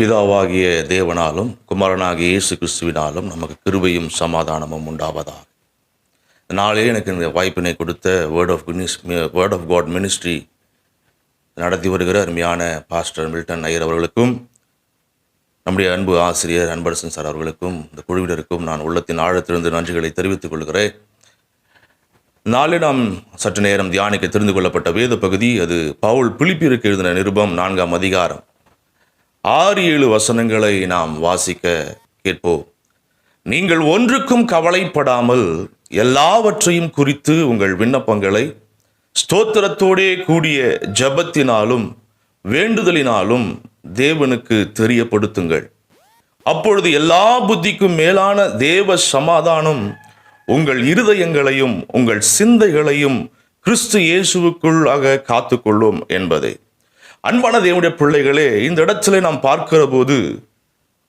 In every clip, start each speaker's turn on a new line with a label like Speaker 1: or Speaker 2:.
Speaker 1: பிதாவாகிய தேவனாலும் குமாரனாகிய இயேசு கிறிஸ்துவினாலும் நமக்கு கிருபையும் சமாதானமும் உண்டாவதாக. நாளே எனக்கு இந்த வாய்ப்பினை கொடுத்த வேர்ட் ஆஃப் மினிஸ் வேர்ட் ஆஃப் காட் மினிஸ்ட்ரி நடத்தி வருகிற அருமையான பாஸ்டர் மில்டன் ஐயர் அவர்களுக்கும் நம்முடைய அன்பு ஆசிரியர் அன்பரசன் சார் அவர்களுக்கும் இந்த குழுவினருக்கும் நான் உள்ளத்தின் ஆழத்திலிருந்து நன்றிகளை தெரிவித்துக் கொள்கிறேன். நாளே நாம் சற்று நேரம் தியானிக்க தெரிந்து கொள்ளப்பட்ட வேத பகுதி அது பவுல் பிலிப்பிற்கு எழுதின நிருபம் நான்காம் அதிகாரம். ஆறு ஏழு வசனங்களை நாம் வாசிக்க கேட்போம். நீங்கள் ஒன்றுக்கும் கவலைப்படாமல் எல்லாவற்றையும் குறித்து உங்கள் விண்ணப்பங்களை ஸ்தோத்திரத்தோடே கூடிய ஜெபத்தினாலும் வேண்டுதலினாலும் தேவனுக்கு தெரியப்படுத்துங்கள். அப்பொழுது எல்லா புத்திக்கும் மேலான தேவ சமாதானம் உங்கள் இருதயங்களையும் உங்கள் சிந்தைகளையும் கிறிஸ்து இயேசுவுக்குள்ளாக காத்துக்கொள்ளும் என்பதே. அன்பான தேவனுடைய பிள்ளைகளே இந்த இடத்துல நாம் பார்க்கிற போது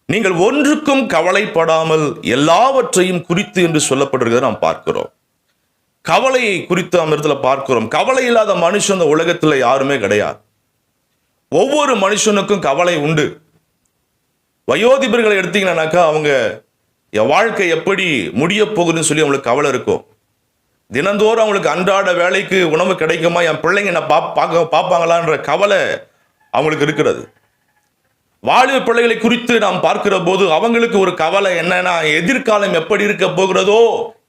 Speaker 1: நீங்கள் ஒன்றுக்கும் கவலைப்படாமல் எல்லாவற்றையும் குறித்து என்று சொல்லப்படுகிறத நாம் பார்க்கிறோம். கவலையை குறித்து அந்த இடத்துல பார்க்கிறோம். கவலை இல்லாத மனுஷன் அந்த உலகத்தில் யாருமே கிடையாது. ஒவ்வொரு மனுஷனுக்கும் கவலை உண்டு. வயோதிபர்களை எடுத்தீங்கன்னாக்கா அவங்க என் வாழ்க்கை எப்படி முடிய போகுதுன்னு சொல்லி அவங்களுக்கு கவலை இருக்கும். தினந்தோறும் அவங்களுக்கு அன்றாட வேலைக்கு உணவு கிடைக்குமா? என் பிள்ளைங்க என்ன பா பார்க்க பார்ப்பாங்களான்ற கவலை அவங்களுக்கு இருக்கிறது. வாலிப பிள்ளைகளை குறித்து நாம் பார்க்கிற போது அவங்களுக்கு ஒரு கவலை என்னன்னா எதிர்காலம் எப்படி இருக்க போகிறதோ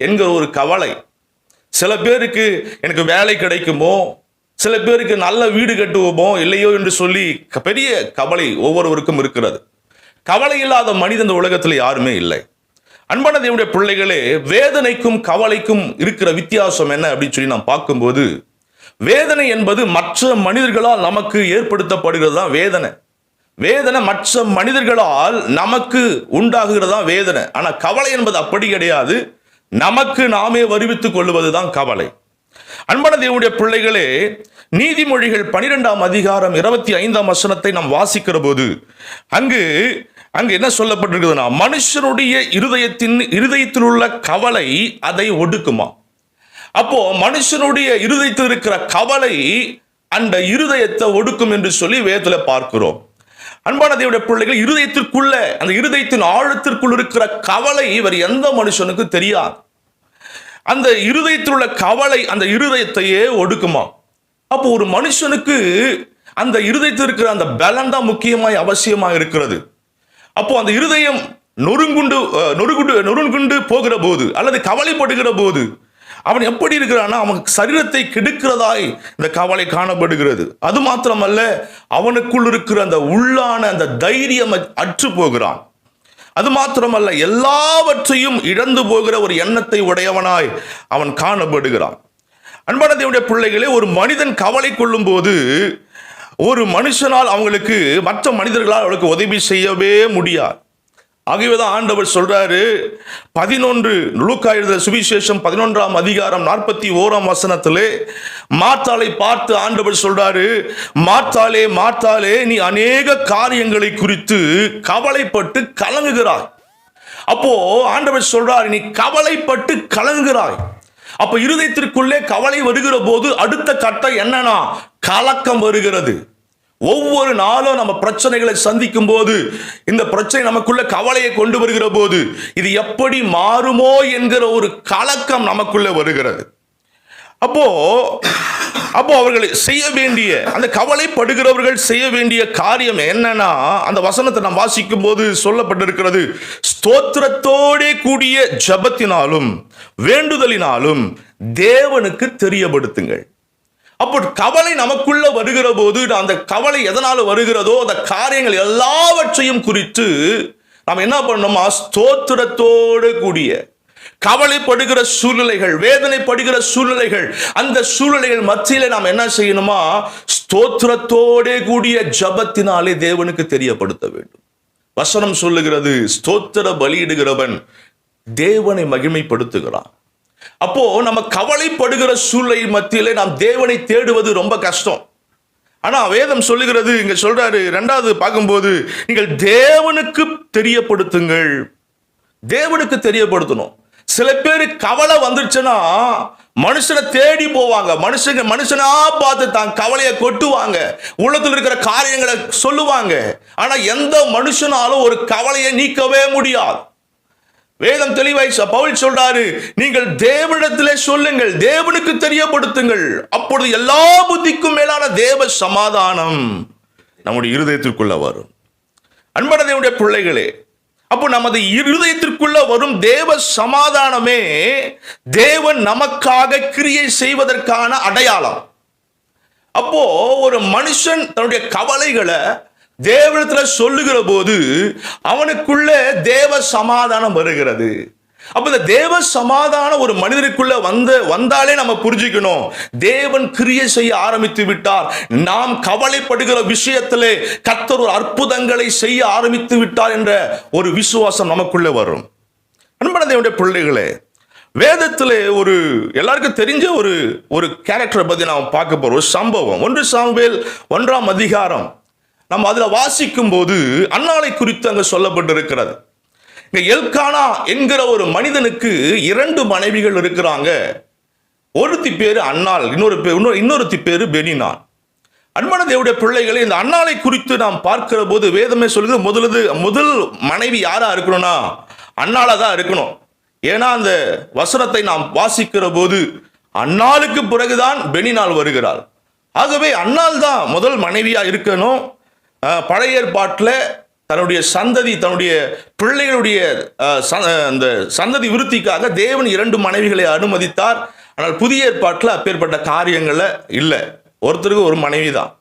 Speaker 1: என்கிற ஒரு கவலை. சில பேருக்கு எனக்கு வேலை கிடைக்குமோ சில பேருக்கு நல்ல வீடு கட்டுவோமோ இல்லையோ என்று சொல்லி பெரிய கவலை ஒவ்வொருவருக்கும் இருக்கிறது. கவலை இல்லாத மனிதன் இந்த உலகத்தில் யாருமே இல்லை. அன்பான தேவனுடைய பிள்ளைகளே வேதனைக்கும் கவலைக்கும் இருக்கிற வித்தியாசம் என்ன அப்படின்னு சொல்லி நாம் பார்க்கும்போது வேதனை என்பது மற்ற மனிதர்களால் நமக்கு ஏற்படுத்தப்படுகிறது தான் வேதனை. வேதனை மற்ற மனிதர்களால் நமக்கு உண்டாகுகிறதா வேதனை. ஆனால் கவலை என்பது அப்படி கிடையாது. நமக்கு நாமே வருவித்துக் கொள்வதுதான் கவலை. அன்பான தேவனுடைய பிள்ளைகளே நீதிமொழிகள் பனிரெண்டாம் அதிகாரம் இருபத்தி ஐந்தாம் வசனத்தை நாம் வாசிக்கிற போது அங்கு அங்கு என்ன சொல்லப்பட்டிருக்குதுன்னா மனுஷனுடைய இருதயத்தின் இருதயத்தில் உள்ள கவலை அதை ஒடுக்குமா? அப்போ மனுஷனுடைய இருதயத்தில் இருக்கிற கவலை அந்த இருதயத்தை ஒடுக்கும் என்று சொல்லி வேதத்தில் பார்க்கிறோம். அன்பான தேவடைய பிள்ளைகள் இருதயத்திற்குள்ள அந்த இருதயத்தின் ஆழத்திற்குள் இருக்கிற கவலை இவர் எந்த மனுஷனுக்கும் தெரியாது. அந்த இருதயத்தில் உள்ள கவலை அந்த இருதயத்தையே ஒடுக்குமா? அப்போ ஒரு மனுஷனுக்கு அந்த இருதயத்தில் இருக்கிற அந்த பலன் தான் முக்கியமாய் அவசியமாக இருக்கிறது. அப்போ அந்த இருதயம் நொறுங்குண்டு நொறுகுண்டு நொறுங்குண்டு நொறுங்குண்டு போகிற போது அல்லது கவலைப்படுகிற போது அவன் எப்படி இருக்கிறான்னா அவன் சரீரத்தை கெடுக்கிறதாய் இந்த கவலை காணப்படுகிறது. அது மாத்திரமல்ல அவனுக்குள் இருக்கிற அந்த உள்ளான அந்த தைரியம் அற்று போகிறான். அது மாத்திரமல்ல எல்லாவற்றையும் இழந்து போகிற ஒரு எண்ணத்தை உடையவனாய் அவன் காணப்படுகிறான். அன்பான தேவனுடைய பிள்ளைகளே ஒரு மனிதன் கவலை கொள்ளும் போது ஒரு மனுஷனால் அவங்களுக்கு மற்ற மனிதர்களால் அவளுக்கு உதவி செய்யவே முடியாது. ஆகவேதான் ஆண்டவர் சொல்றாரு பதினொன்று லூக்கா எழுத சுவிசேஷம் பதினொன்றாம் அதிகாரம் நாற்பத்தி ஓராம் வசனத்திலே மாத்தாளை பார்த்து ஆண்டவர் சொல்றாரு மாத்தாளே மாத்தாளே நீ அநேக காரியங்களை குறித்து கவலைப்பட்டு கலங்குகிறாய். அப்போ ஆண்டவர் சொல்றாரு நீ கவலைப்பட்டு கலங்குகிறாய். அப்ப இருதயத்திற்குள்ளே கவலை வருகிற போது அடுத்த கட்டம் என்னன்னா கலக்கம் வருகிறது. ஒவ்வொரு நாளும் நம்ம பிரச்சனைகளை சந்திக்கும் போது இந்த பிரச்சனை நமக்குள்ள கவலையை கொண்டு வருகிற போது இது எப்படி மாறுமோ என்கிற ஒரு கலக்கம் நமக்குள்ள வருகிறது. அப்போ அப்போ அவர்கள் செய்ய வேண்டிய அந்த கவலைப்படுகிறவர்கள் செய்ய வேண்டிய காரியம் என்னன்னா அந்த வசனத்தை நாம் வாசிக்கும் போது சொல்லப்பட்டிருக்கிறது ஸ்தோத்திரத்தோடே கூடிய ஜபத்தினாலும் வேண்டுதலினாலும் தேவனுக்கு தெரியப்படுத்துங்கள். அப்போ கவலை நமக்குள்ள வருகிற போது அந்த கவலை எதனால வருகிறதோ அந்த காரியங்கள் எல்லாவற்றையும் குறித்து நாம் என்ன பண்ணணுமா? ஸ்தோத்திரத்தோடு கூடிய கவலைப்படுகிற சூழ்நிலைகள் வேதனைப்படுகிற சூழ்நிலைகள் அந்த சூழ்நிலைகள் மத்தியில நாம் என்ன செய்யணுமா? ஸ்தோத்திரத்தோடே கூடிய ஜபத்தினாலே தேவனுக்கு தெரியப்படுத்த வேண்டும். வசனம் சொல்லுகிறது ஸ்தோத்திர பலியிடுகிறவன் தேவனை மகிமைப்படுத்துகிறான். அப்போ நம்ம கவலைப்படுகிற சூழ்நிலை மத்தியிலே நாம் தேவனை தேடுவது ரொம்ப கஷ்டம். ஆனா வேதம் சொல்லுகிறது இங்க சொல்றாரு ரெண்டாவது பார்க்கும்போது நீங்கள் தேவனுக்கு தெரியப்படுத்துங்கள். தேவனுக்கு தெரியப்படுத்தணும். சில பேர் கவலை வந்துருச்சுன்னா மனுஷனை தேடி போவாங்க. மனுஷங்க மனுஷனா பார்த்து தான் கவலையை கொட்டுவாங்க. உள்ளத்தில் இருக்கிற காரியங்களை சொல்லுவாங்க. ஆனா எந்த மனுஷனாலும் ஒரு கவலையை நீக்கவே முடியாது. வேதம் தெளிவாய் பவுல் சொல்றாரு நீங்கள் தேவனிடத்திலே சொல்லுங்கள் தேவனுக்கு தெரியப்படுத்துங்கள். அப்பொழுது எல்லா புத்திக்கும் மேலான தேவ சமாதானம் நம்முடைய இருதயத்திற்குள்ள வரும். அன்பான தேவனுடைய பிள்ளைகளே அப்போ நமது இருதயத்திற்குள்ள வரும் தேவ சமாதானமே தேவன் நமக்காக கிரியை செய்வதற்கான அடையாளம். அப்போ ஒரு மனுஷன் தன்னுடைய கவலைகளை தேவனத்தில் சொல்லுகிற போது அவனுக்குள்ள தேவ சமாதானம் வருகிறது. அப்ப இந்த தேவ சமாதானம் ஒரு மனிதனுக்குள்ள வந்த வந்தாலே நம்ம புரிஞ்சுக்கணும். தேவன் கிரியை செய்ய ஆரம்பித்து விட்டார். நாம் கவலைப்படுகிற விஷயத்திலே கத்தர் ஒரு அற்புதங்களை செய்ய ஆரம்பித்து விட்டார் என்ற ஒரு விசுவாசம் நமக்குள்ளே வரும். அன்பான தேவனுடைய பிள்ளைகளே வேதத்திலே ஒரு எல்லாருக்கும் தெரிஞ்ச ஒரு ஒரு கேரக்டரை பற்றி நாம் பார்க்க போகிறோம் ஒரு சம்பவம். ஒன்று சாம்பேல் ஒன்றாம் அதிகாரம். நம்ம அதில் வாசிக்கும் போது அன்னாலை குறித்து அங்க சொல்லப்பட்டிருக்கிறது. எல்கானா என்கிற ஒரு மனிதனுக்கு இரண்டு மனைவிகள் இருக்கிறாங்க. ஒருத்தி பேரு அன்னாள் இன்னொரு பேர் இன்னொரு இன்னொருத்தி பேரு பெனினான். அன்பான தேவடைய பிள்ளைகளை இந்த அன்னாலை குறித்து நாம் பார்க்கிற போது வேதமே சொல்லுது முதலது முதல் மனைவி யாரா இருக்கணும்னா அன்னாளா தான் இருக்கணும். ஏன்னா அந்த வசனத்தை நாம் வாசிக்கிற போது அன்னாளுக்கு பிறகுதான் பெனினால் வருகிறாள். ஆகவே அன்னால் தான் முதல் மனைவியா இருக்கணும். பழைய ஏற்பாட்டில் தன்னுடைய சந்ததி தன்னுடைய பிள்ளைகளுடைய அந்த சந்ததி விருத்திக்காக தேவன் இரண்டு மனைவிகளை அனுமதித்தார். ஆனால் புதிய ஏற்பாட்டில் அப்பேற்பட்ட காரியங்களை இல்லை. ஒருத்தருக்கு ஒரு மனைவி தான்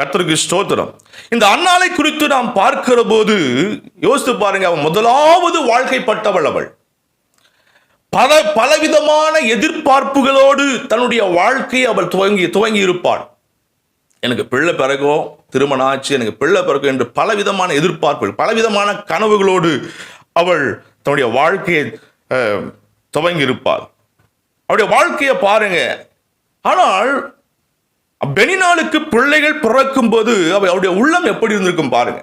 Speaker 1: கர்த்தருக்கு ஸ்தோத்திரம். இந்த அன்னாளை குறித்து நாம் பார்க்கிற போது யோசித்து பாருங்க அவன் முதலாவது வாழ்க்கைப்பட்டவள் அவள். பல பலவிதமான எதிர்பார்ப்புகளோடு தன்னுடைய வாழ்க்கையை அவள் துவங்கி துவங்கி இருப்பாள் எனக்கு பிள்ளை பிறகும் திருமணம் ஆச்சு எனக்கு பிள்ளை பிறக்கும் என்று பலவிதமான எதிர்பார்ப்புகள் பலவிதமான கனவுகளோடு அவள் தன்னுடைய வாழ்க்கையை அஹ், துவங்கி இருப்பாள் அவருடைய வாழ்க்கையை பாருங்க. ஆனால் பெனினாளுக்கு பிள்ளைகள் பிறக்கும் போது அவ அவருடைய உள்ளம் எப்படி இருந்திருக்கும் பாருங்க.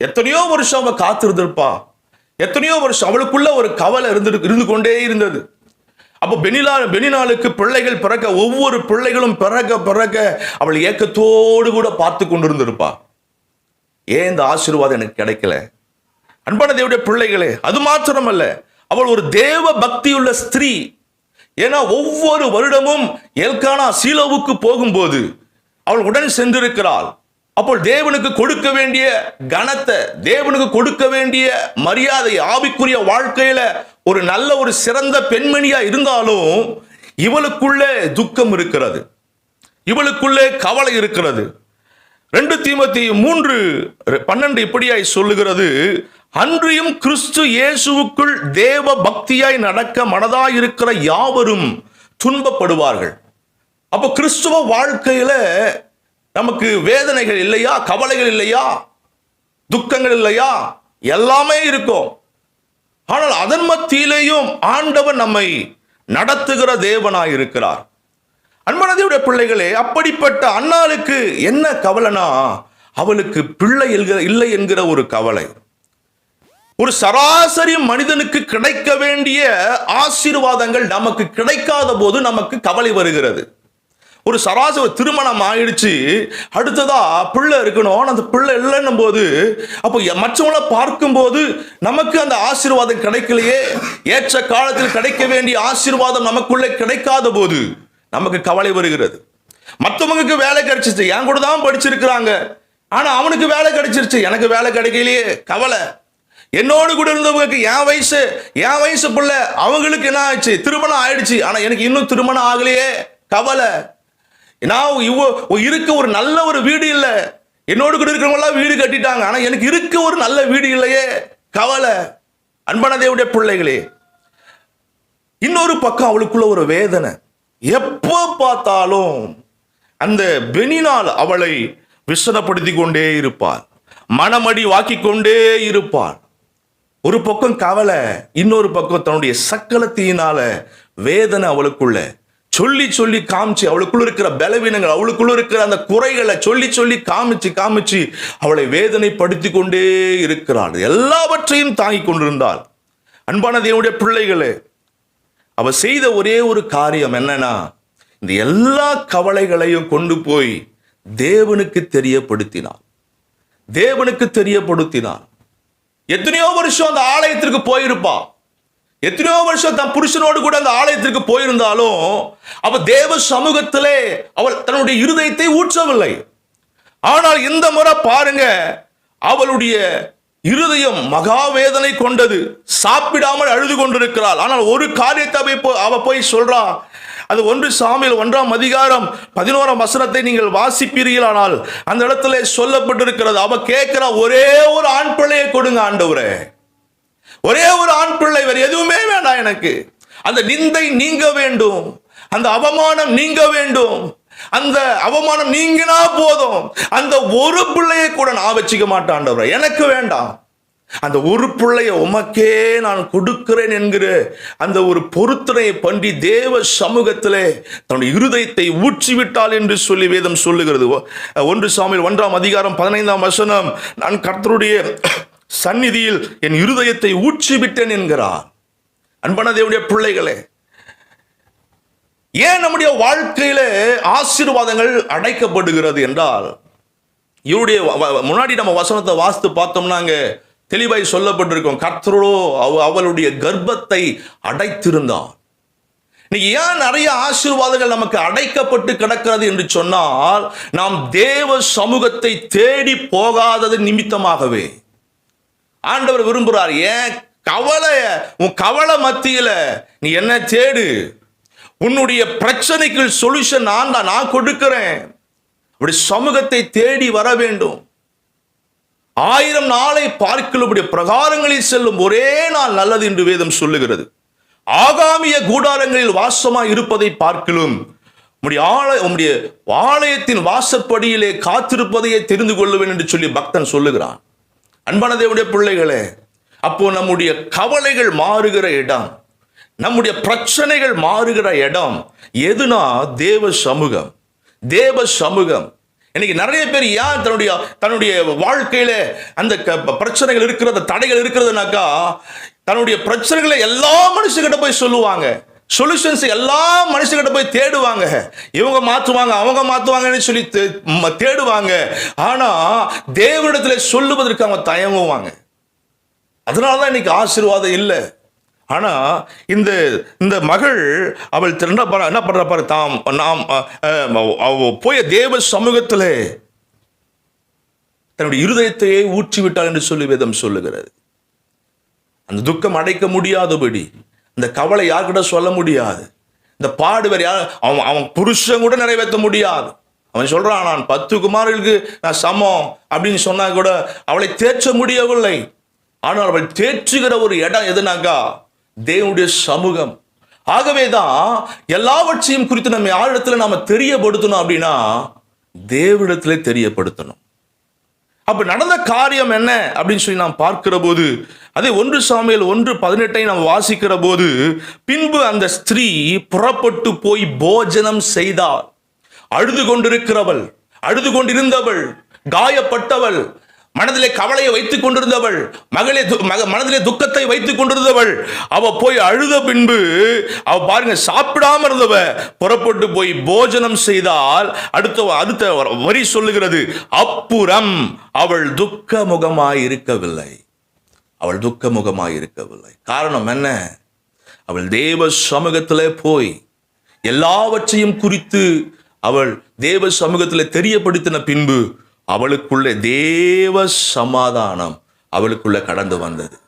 Speaker 1: எத்தனையோ வருஷம் அவ காத்திருந்திருப்பா. எத்தனையோ வருஷம் அவளுக்குள்ள ஒரு கவலை இருந்து இருந்து கொண்டே இருந்தது. அப்போ பெனிலா பெனினாளுக்கு பிள்ளைகள் பிறக்க ஒவ்வொரு பிள்ளைகளும் பிறக்க பிறக்க அவள் ஏக்கத்தோடு கூட பார்த்து கொண்டிருந்திருப்பா. ஏன் இந்த ஆசீர்வாதம் எனக்கு கிடைக்கல? அன்பான தேவடைய பிள்ளைகளே அது மாத்திரமல்ல. அவள் ஒரு தேவ பக்தியுள்ள ஸ்திரீ. ஏன்னா ஒவ்வொரு வருடமும் எல்கானா சீலோவுக்கு போகும்போது அவள் உடன் சென்றிருக்கிறாள். அப்போ தேவனுக்கு கொடுக்க வேண்டிய கனத்தை தேவனுக்கு கொடுக்க வேண்டிய மரியாதை ஆவிக்குரிய வாழ்க்கையில ஒரு நல்ல ஒரு சிறந்த பெண்மணியா இருந்தாலும் இவளுக்குள்ளே துக்கம் இருக்கிறது. இவளுக்குள்ளே கவலை இருக்கிறது. ரெண்டு தீமத்தி மூன்று பன்னெண்டு இப்படியாய் சொல்லுகிறது. அன்றியும் கிறிஸ்து இயேசுவுக்குள் தேவ பக்தியாய் நடக்க மனதாயிருக்கிற யாவரும் துன்பப்படுவார்கள். அப்போ கிறிஸ்துவ வாழ்க்கையில நமக்கு வேதனைகள் இல்லையா? கவலைகள் இல்லையா? துக்கங்கள் இல்லையா? எல்லாமே இருக்கும். ஆனால் அதன் மத்தியிலேயும் ஆண்டவர் நம்மை நடத்துகிற தேவனாய் இருக்கிறார். அன்பனதியுடைய பிள்ளைகளே அப்படிப்பட்ட அண்ணாளுக்கு என்ன கவலைனா அவளுக்கு பிள்ளை இல்லை என்கிற ஒரு கவலை. ஒரு சராசரி மனிதனுக்கு கிடைக்க வேண்டிய ஆசீர்வாதங்கள் நமக்கு கிடைக்காத போது நமக்கு கவலை வருகிறது. ஒரு சராசரி திருமணம் ஆயிடுச்சு. அடுத்ததா பிள்ளை இருக்கணும். அந்த பிள்ளை இல்லைன்னும் போது அப்போ எ- மற்றவங்கள பார்க்கும்போது நமக்கு அந்த ஆசீர்வாதம் கிடைக்கலையே. ஏற்ற காலத்தில் கிடைக்க வேண்டிய ஆசீர்வாதம் நமக்குள்ளே கிடைக்காத போது நமக்கு கவலை வருகிறது. மற்றவங்களுக்கு வேலை கிடைச்சிச்சு என் கூட தான் படிச்சிருக்கிறாங்க. ஆனால் அவனுக்கு வேலை கிடைச்சிருச்சு. எனக்கு வேலை கிடைக்கலையே. கவலை. என்னோடு கூட இருந்தவங்களுக்கு என் வயசு என் வயசு பிள்ளை அவங்களுக்கு என்ன ஆயிடுச்சு? திருமணம் ஆயிடுச்சு. ஆனால் எனக்கு இன்னும் திருமணம் ஆகலையே. கவலை. நான் இவ்வளோ இருக்க ஒரு நல்ல ஒரு வீடு இல்லை. என்னோடு கூட இருக்கிறவங்களாம் வீடு கட்டிட்டாங்க. ஆனால் எனக்கு இருக்க ஒரு நல்ல வீடு இல்லையே. கவலை. அன்பான தேவனுடைய பிள்ளைகளே இன்னொரு பக்கம் அவளுக்குள்ள ஒரு வேதனை. எப்போ பார்த்தாலும் அந்த பெனினால் அவளை விசனப்படுத்தி கொண்டே இருப்பார் மனமடி வாக்கி கொண்டே இருப்பார் ஒரு பக்கம் கவலை இன்னொரு பக்கம் தன்னுடைய சக்கலத்தினால வேதனை அவளுக்குள்ள. சொல்லி சொல்லி காமிச்சு அவளுக்குள்ள இருக்கிற பலவீனங்கள் அவளுக்குள்ள இருக்கிற அந்த குறைகளை சொல்லி சொல்லி காமிச்சு காமிச்சு அவளை வேதனைப்படுத்தி கொண்டே இருக்கிறாள். எல்லாவற்றையும் தாங்கிக் கொண்டிருந்தாள். அன்பான தேவனுடைய பிள்ளைகளே அவ செய்த ஒரே ஒரு காரியம் என்னன்னா இந்த எல்லா கவலைகளையும் கொண்டு போய் தேவனுக்கு தெரியப்படுத்தினார் தேவனுக்கு தெரியப்படுத்தினார் எத்தனையோ வருஷம் அந்த ஆலயத்திற்கு போயிருப்பான் எத்தனையோ வருஷம் தன் புருஷனோடு கூட அந்த ஆலயத்திற்கு போயிருந்தாலும் அவள் தேவ சமூகத்திலே அவள் தன்னுடைய இருதயத்தை ஊற்றவில்லை. ஆனால் இந்த முறை பாருங்க அவளுடைய இருதயம் மகாவேதனை கொண்டது. சாப்பிடாமல் அழுது கொண்டிருக்கிறாள். ஆனால் ஒரு காரியத்தை அவ அவ போய் சொல்றா அது ஒன்று சாமியில் ஒன்றாம் அதிகாரம் பதினோராம் வசனத்தை நீங்கள் வாசிப்பீர்களானால் அந்த இடத்துல சொல்லப்பட்டிருக்கிறது அவ கேட்கிற ஒரே ஒரு ஆண் பிள்ளையை கொடுங்க ஆண்டவரே. ஒரே ஒரு ஆண் பிள்ளை வேறு எதுவுமே வேண்டாம் எனக்கு. அந்த நிந்தை நீங்க வேண்டும். அந்த அவமானம் நீங்க வேண்டும். அந்த அவமானம் நீங்கினா போதும். அந்த ஒரு பிள்ளையை கூட நான் வச்சுக்க மாட்டான் எனக்கு வேண்டாம். அந்த ஒரு பிள்ளைய உமக்கே நான் கொடுக்கிறேன் என்கிற அந்த ஒரு பொருத்தனையை பண்டி தேவ சமூகத்திலே தன்னுடைய இருதயத்தை ஊற்றிவிட்டால் என்று சொல்லி வேதம் சொல்லுகிறது. ஒன்று சாமியில் ஒன்றாம் அதிகாரம் பதினைந்தாம் வசனம் நான் கர்த்தருடைய சந்நிதியில் என் இருதயத்தை ஊற்றி விட்டேன் என்கிறார். அன்பான தேவனுடைய பிள்ளைகளே ஏன் நம்முடைய வாழ்க்கையில ஆசீர்வாதங்கள் அடைக்கப்படுகிறது என்றால் இவருடைய வ- முன்னாடி நம்ம வசனத்தை வாஸ்து பார்த்தோம்னாங்க தெளிவாய் சொல்லப்பட்டிருக்கோம் கர்த்தரோ அவ அவளுடைய கர்ப்பத்தை அடைத்திருந்தான் இன்னைக்கு ஏன் நிறைய ஆசீர்வாதங்கள் நமக்கு அடைக்கப்பட்டு கிடக்கிறது என்று சொன்னால் நாம் தேவ சமூகத்தை தேடி போகாதது நிமித்தமாகவே. ஆண்டவர் விரும்புகிறார் ஏன்? கவலை உன் கவலை மத்தியில நீ என்ன தேடு? உன்னுடைய பிரச்சனைக்கு சொல்யூஷன் நான் தான் நான் கொடுக்கிறேன். அப்படி சமூகத்தை தேடி வர வேண்டும். ஆயிரம் நாளை பார்க்கலுடைய பிரகாரங்களில் செல்லும் ஒரே நாள் நல்லது என்று வேதம் சொல்லுகிறது. ஆகாமிய கூடாரங்களில் வாசமாய் இருப்பதை பார்க்கலும் உம்முடைய ஆலய உம்முடைய ஆலயத்தின் வாசப்படியிலே காத்திருப்பதையே தெரிந்து கொள்ளுவேன் என்று சொல்லி பக்தன் சொல்லுகிறான். அன்பான தேவனுடைய பிள்ளைகளே அப்போ நம்முடைய கவலைகள் மாறுகிற இடம் நம்முடைய பிரச்சனைகள் மாறுகிற இடம் எதுனா தேவ சமூகம் தேவ சமூகம். இன்னைக்கு நிறைய பேர் ஏன் தன்னுடைய தன்னுடைய வாழ்க்கையில அந்த க- பிரச்சனைகள் இருக்கிறது தடைகள் இருக்கிறதுனாக்கா தன்னுடைய பிரச்சனைகளை எல்லா மனுஷங்கிட்ட போய் சொல்லுவாங்க. சொல்யூஷன்ஸ் எல்லா மனுஷங்கிட்ட போய் தேடுவாங்க. இவங்க மாற்றுவாங்க அவங்க மாற்றுவாங்கன்னு சொல்லி தே- தேடுவாங்க. ஆனா தேவனிடத்துல சொல்லுவதற்கு அவங்க தயங்குவாங்க. அதனால தான் இன்னைக்கு ஆசீர்வாதம் இல்லை. ஆனா இந்த இந்த மகள் அவள் என்ன என்ன பண்ணுற பாரு தாம் நாம் அவ போய தேவ சமூகத்திலே தன்னுடைய இருதயத்தையே ஊற்றி விட்டாள் என்று சொல்லி வேதம் சொல்லுகிறது. அந்த துக்கம் அடைக்க முடியாதபடி இந்த கவலை யார்கிட்ட சொல்ல முடியாது. இந்த பாடு வேற யார் அவன் அவன் புருஷன் கூட நிறைவேற்ற முடியாது. அவன் சொல்றான் நான் பத்து குமாரர்களுக்கு நான் சமம் அப்படின்னு சொன்னா கூட அவளை தேற்ற முடியவில்லை. ஆனால் அவள் தேற்றுகிற ஒரு இடம் எதுனாக்கா? தேவனுடைய சமூகம். ஆகவே தான் எல்லாவற்றையும் குறித்து நம்ம யாரிடத்துல நாம தெரியப்படுத்தணும் அப்படின்னா தேவனிடத்திலே தெரியப்படுத்தணும். அப்ப நடந்த காரியம் என்ன அப்படின்னு சொல்லி நாம் பார்க்கிற போது அதே ஒன்று சாமியல் ஒன்று பதினெட்டை நாம் வாசிக்கிற போது பின்பு அந்த ஸ்திரீ புறப்பட்டு போய் போஜனம் செய்தாள். அழுது கொண்டிருக்கிறவள் அழுது கொண்டிருந்தவள் காயப்பட்டவள் மனதிலே கவலையை வைத்துக் கொண்டிருந்தவள் மகளே மக- மனதிலே துக்கத்தை வைத்துக் கொண்டிருந்தவள். அவ போய் அழுத பின்பு அவ பாருங்க சாப்பிடாம இருந்தவ புறப்பட்டு போய் போஜனம் செய்தால் அடுத்த அடுத்த வரி சொல்லுகிறது அப்புறம் அவள் துக்க முகமாய் இருக்கவில்லை அவள் துக்க இருக்கவில்லை காரணம் என்ன? அவள் தேவ சமூகத்திலே போய் எல்லாவற்றையும் குறித்து அவள் தேவ சமூகத்தில் தெரியப்படுத்தின பின்பு அவளுக்குள்ள தேவ சமாதானம் அவளுக்குள்ள கடந்து வந்தது.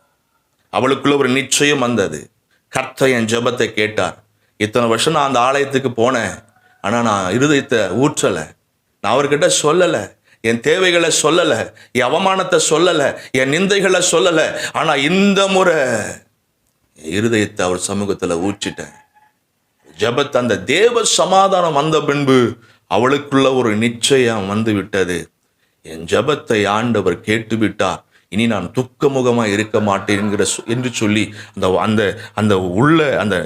Speaker 1: அவளுக்குள்ள ஒரு நிச்சயம் வந்தது. கர்த்த என் ஜெபத்தை கேட்டார். இத்தனை வருஷம் நான் அந்த ஆலயத்துக்கு போனேன். ஆனால் நான் இருதயத்தை ஊற்றலை. நான் அவர்கிட்ட சொல்லலை. என் தேவைகளை சொல்லலை என் அவமானத்தை சொல்லலை என் நிந்தைகளை சொல்லலை. ஆனால் இந்த முறை என் இருதயத்தை அவர் சமூகத்தில் ஊற்றிட்டேன். ஜெபத் அந்த தேவ சமாதானம் வந்த பின்பு அவளுக்குள்ள ஒரு நிச்சயம் வந்து விட்டது. என் ஜெபத்தை ஆண்டவர் கேட்டுவிட்டார். இனி நான் துக்கமுகமாக இருக்க மாட்டேன் என்கிற என்று சொல்லி அந்த அந்த அந்த உள்ள அந்த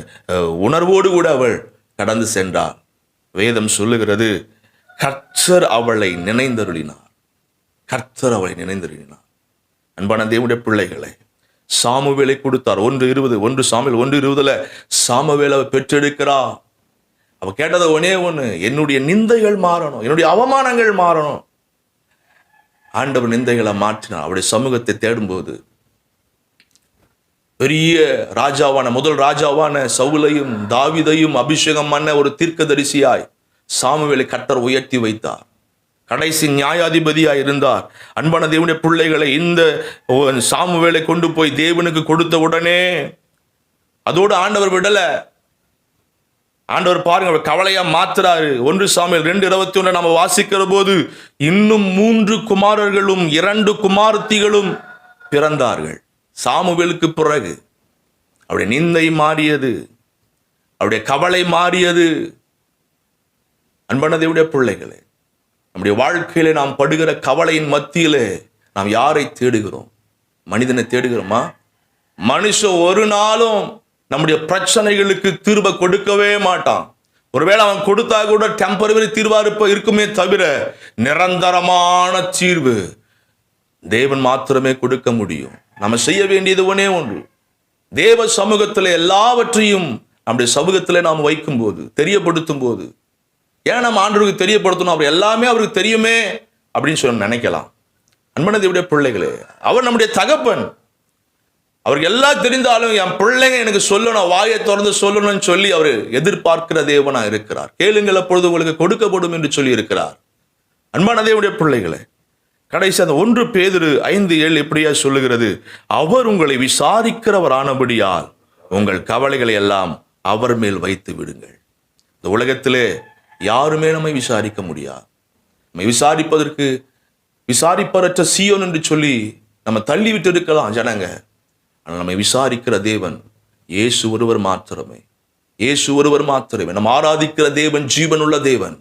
Speaker 1: உணர்வோடு கூட அவள் கடந்து சென்றார் வேதம் சொல்லுகிறது கர்த்தர் அவளை நினைந்தருளினார். கர்த்தர் அவளை நினைந்தருளினார். அன்பான தேவனுடைய பிள்ளைகளை சாமுவேலை கொடுத்தார். ஒன்று இருபது ஒன்று சாமியில் ஒன்று இருபதுல சாமுவேலை பெற்றெடுக்கிறா. அவ கேட்டது ஒன்னே ஒன்று என்னுடைய நிந்தைகள் மாறணும் என்னுடைய அவமானங்கள் மாறணும். ஆண்டவர் நிந்தைகளை மாற்றினார். அவருடைய சமூகத்தை தேடும்போது பெரிய ராஜாவான முதல் ராஜாவான சவுலையும் தாவிதையும் அபிஷேகம் பண்ண ஒரு தீர்க்கதரிசியாய் சாமுவேலை கட்டர் உயர்த்தி வைத்தார். கடைசி நியாயாதிபதியாக இருந்தார். அன்பான தேவனுடைய பிள்ளைகளை இந்த சாமுவேலை கொண்டு போய் தேவனுக்கு கொடுத்த உடனே அதோடு ஆண்டவர் விடலை. ஆண்டவர் பாருங்க அவர் கவலையா மாத்துறாரு. ஒன்று சாமியல் ரெண்டு இருபத்தி ஒன்று நம்ம வாசிக்கிற போது இன்னும் மூன்று குமாரர்களும் இரண்டு குமார்த்திகளும் பிறந்தார்கள். சாமுவேலுக்கு பிறகு. அவருடைய நிந்தை மாறியது. அவருடைய கவலை மாறியது. அன்பான தேவடைய பிள்ளைகளே நம்முடைய வாழ்க்கையில நாம் படுகிற கவலையின் மத்தியிலே நாம் யாரை தேடுகிறோம்? மனிதனை தேடுகிறோமா? மனுஷன் ஒரு நாளும் நம்முடைய பிரச்சனைகளுக்கு தீர்வை கொடுக்கவே மாட்டான். ஒருவேளை அவன் கொடுத்தா கூட டெம்பரவரி தீர்வா இருப்ப இருக்குமே தவிர நிரந்தரமான தீர்வு தேவன் மாத்திரமே கொடுக்க முடியும். நம்ம செய்ய வேண்டியது ஒன்னே ஒன்று. தேவ சமூகத்தில் எல்லாவற்றையும் நம்முடைய சமூகத்தில் நாம் வைக்கும்போது தெரியப்படுத்தும் போது ஏன் நம்ம ஆண்டவருக்கு தெரியப்படுத்தணும். அவர் எல்லாமே அவருக்கு தெரியுமே அப்படின்னு சொல்லி நினைக்கலாம். அன்பன தேவடைய பிள்ளைகளே அவர் நம்முடைய தகப்பன். அவருக்கு எல்லாம் தெரிந்தாலும் என் பிள்ளைங்க எனக்கு சொல்லணும் வாயை திறந்து சொல்லணும்னு சொல்லி அவர் எதிர்பார்க்கிற தேவனா இருக்கிறார். கேளுங்கள் அப்பொழுது உங்களுக்கு கொடுக்கப்படும் என்று சொல்லி இருக்கிறார். அன்பான தேவனுடைய பிள்ளைகளே கடைசி அந்த ஒன்று பேதிரு ஐந்து ஏழு எப்படியா சொல்லுகிறது? அவர் உங்களை விசாரிக்கிறவரானபடியால் உங்கள் கவலைகளை எல்லாம் அவர் மேல் வைத்து விடுங்கள். இந்த உலகத்திலே யாருமே நம்மை விசாரிக்க முடியாது. நம்மை விசாரிப்பதற்கு விசாரிப்பதற்ற சியோன் என்று சொல்லி நம்ம தள்ளி விட்டு இருக்கலாம் ஜனங்க. ஆனால் நம்மை விசாரிக்கிற தேவன் இயேசு ஒருவர் மாத்திரமே. இயேசு ஒருவர் மாத்திரமே. நம்ம ஆராதிக்கிற தேவன் ஜீவனுள்ள தேவன்.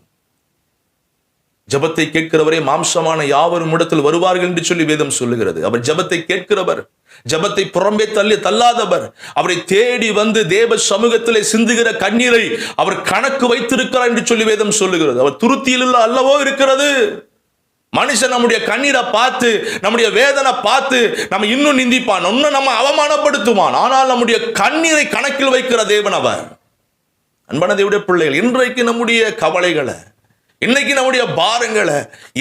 Speaker 1: ஜபத்தை கேட்கிறவரே மாம்சமான யாவரும் இடத்தில் வருவார்கள் என்று சொல்லி வேதம் சொல்லுகிறது. அவர் ஜபத்தை கேட்கிறவர். ஜபத்தை புறம்பே தள்ளி தள்ளாதவர். அவரை தேடி வந்து தேவ சமூகத்திலே சிந்துகிற கண்ணீரை அவர் கணக்கு வைத்திருக்கிறார் என்று சொல்லி வேதம் சொல்லுகிறது. அவர் துருத்தியில் அல்லவோ இருக்கிறது. மனுஷன் நம்முடைய கண்ணீரை பார்த்து நம்முடைய வேதனை பார்த்து நம்ம இன்னும் நிந்திப்பான். இன்னும் நம்ம அவமானப்படுத்துவான். ஆனால் நம்முடைய கண்ணீரை கணக்கில் வைக்கிற தேவன் அவர். அன்பான தேவடைய பிள்ளைகள் இன்றைக்கு நம்முடைய கவலைகளை இன்னைக்கு நம்முடைய பாரங்களை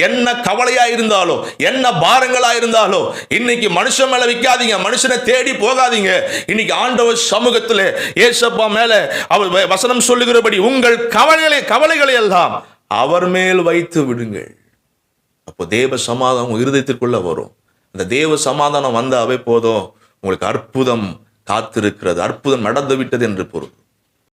Speaker 1: என்ன கவலையா இருந்தாலோ என்ன பாரங்களா இருந்தாலோ இன்னைக்கு மனுஷன் மேல வைக்காதீங்க மனுஷனை தேடி போகாதீங்க. இன்னைக்கு ஆண்டவர் சமூகத்தில் ஏசப்பா மேல அவர் வசனம் சொல்லுகிறபடி உங்கள் கவலைகளை கவலைகளை எல்லாம் அவர் மேல் வைத்து விடுங்கள். அப்போ தேவ சமாதானம் இருதயத்திற்குள்ள வரும். அந்த தேவ சமாதானம் வந்தாவே போதும். உங்களுக்கு அற்புதம் காத்திருக்கிறது. அற்புதம் நடந்து விட்டது என்று பொருள்.